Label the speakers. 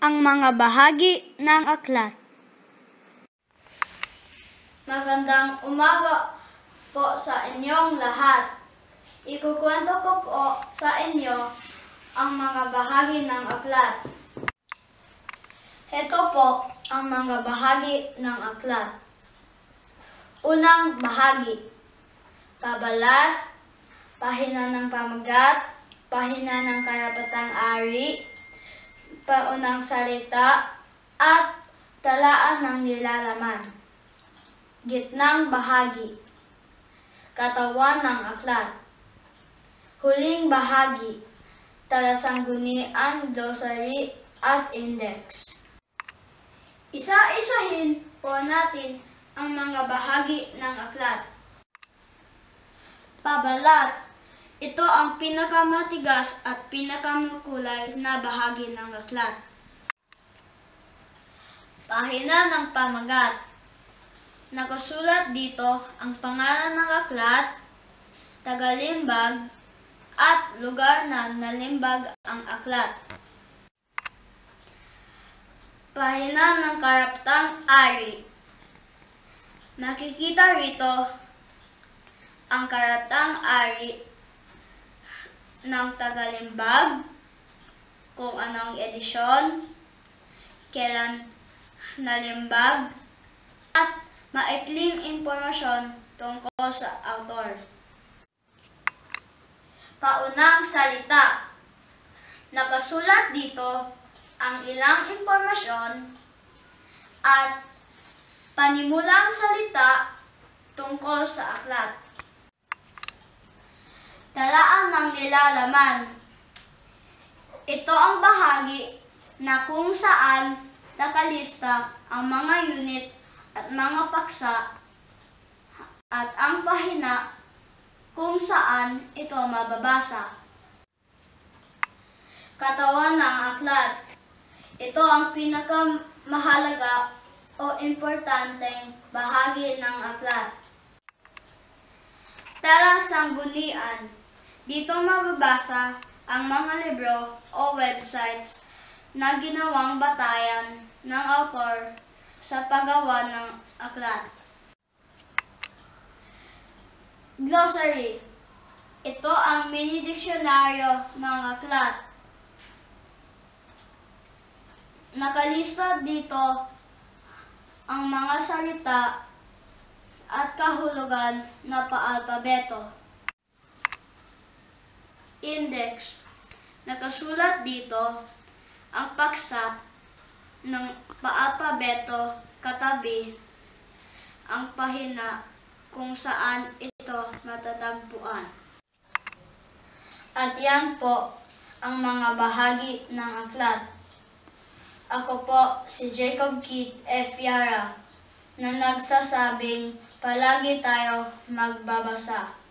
Speaker 1: ang mga bahagi ng aklat.
Speaker 2: Magandang umaga po sa inyong lahat. Ikukwento ko po sa inyo ang mga bahagi ng aklat. Ito po ang mga bahagi ng aklat. Unang bahagi. Pabalat, pahina ng pamagat, pahina ng karapatang ari, paunang salita, at talaan ng nilalaman. Gitnang bahagi. Katawan ng aklat. Huling bahagi. Talasanggunian, glossary, at index. Isa-isahin po natin ang mga bahagi ng aklat. Pabalat. Ito ang pinakamatigas at pinakamakulay na bahagi ng aklat. Pahina ng pamagat. Nakasulat dito ang pangalan ng aklat, tagalimbag, at lugar na nalimbag ang aklat. Pahina ng karaptang ari. Makikita rito ang karatang ari ng tagalimbag, kung anong edisyon, kailan nalimbag, at maikling impormasyon tungkol sa author. Paunang salita. Nakasulat dito ang ilang impormasyon at panimulang salita tungkol sa aklat. Talaan ng nilalaman. Ito ang bahagi na kung saan nakalista ang mga unit at mga paksa at ang pahina kung saan ito mababasa. Katawan ng aklat. Ito ang pinakamahalaga o importanteng bahagi ng aklat. Tara sanggunian. Dito mababasa ang mga libro o websites na ginawang batayan ng author sa paggawa ng aklat. Glossary. Ito ang mini diksyonaryo ng aklat. Nakalista dito ang mga salita at kahulugan na paalpabeto. Index. Nakasulat dito ang paksa ng paalpabeto katabi ang pahina kung saan ito matatagpuan. At yan po ang mga bahagi ng aklat. Ako po si Jacob Keith F. Yara na nagsasabing palagi tayo magbabasa.